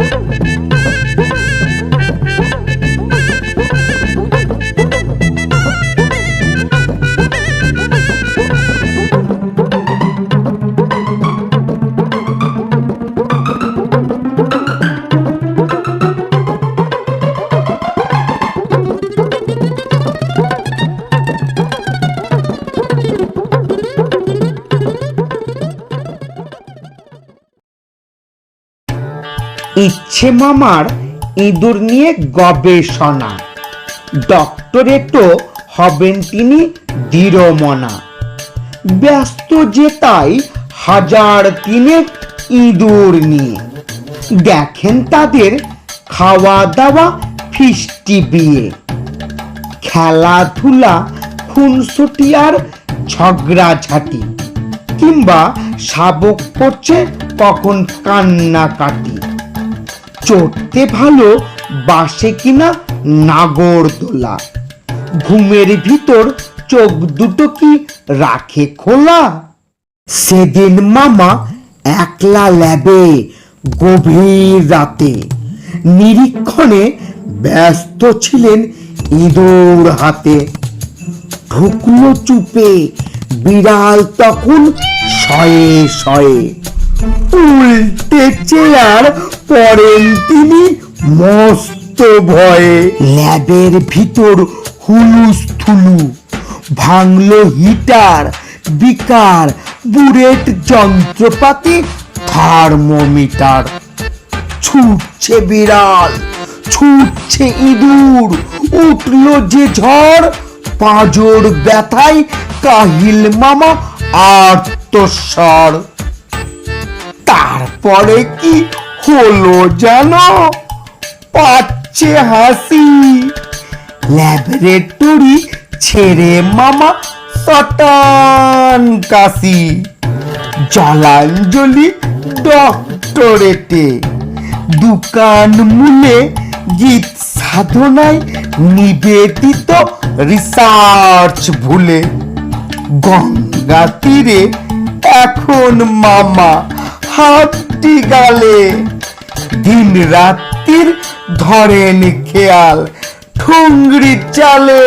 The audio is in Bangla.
Woo! ইচ্ছে মামার ইঁদুর নিয়ে গবেষণা। ডক্টরেটও হবেন তিনি দৃঢ়মনা। ব্যস্ত যে তাই হাজার তিনেক ইঁদুর নিয়ে। দেখেন তাদের খাওয়া দাওয়া ফিস্টি বিয়ে। খেলাধুলা, খুনসুটি আর ঝগড়াঝাটি। কিংবা শাবক করছে কখন কান্নাকাটি। চড়তে ভালো বাসে কিনা নাগরদোলা ঘুমের ভিতর চোখ দুটো কি রাখে খোলা? সেদিন মামা একলা ল্যাবে গভীর রাতে, নিরীক্ষণে ব্যস্ত ছিলেন ইঁদুর হাতে। ঢুকলো চুপে, বিড়াল তখন শয়ে শয়ে উল্টে চেয়ার পড়েন তিনি মস্ত ভয়ে ল্যাবের ভিতর হুলুস থুলু ভাঙলো হিটার, বিকার বুলেট যন্ত্রপাতি, থার্মোমিটার। ছুটছে বিড়াল, ছুটছে ইঁদুর, উঠল যে ঝড়, পাঁজর ব্যথায় কাহিল মামা আর্তস্বর তারপরে কি হলো জানো? পাচ্ছে হাসি। ল্যাবরেটরি ছেড়ে মামা সটান কাশি। জলাঞ্জলি ডক্টরেটে। দোকান মূলে গীত সাধনায় নিবেদিত রিসার্চ ভুলে। গঙ্গা তীরে এখন মামা হাতটি গালে। দিন রাত্রির ধরেন খেয়াল ঠুংরি চালে।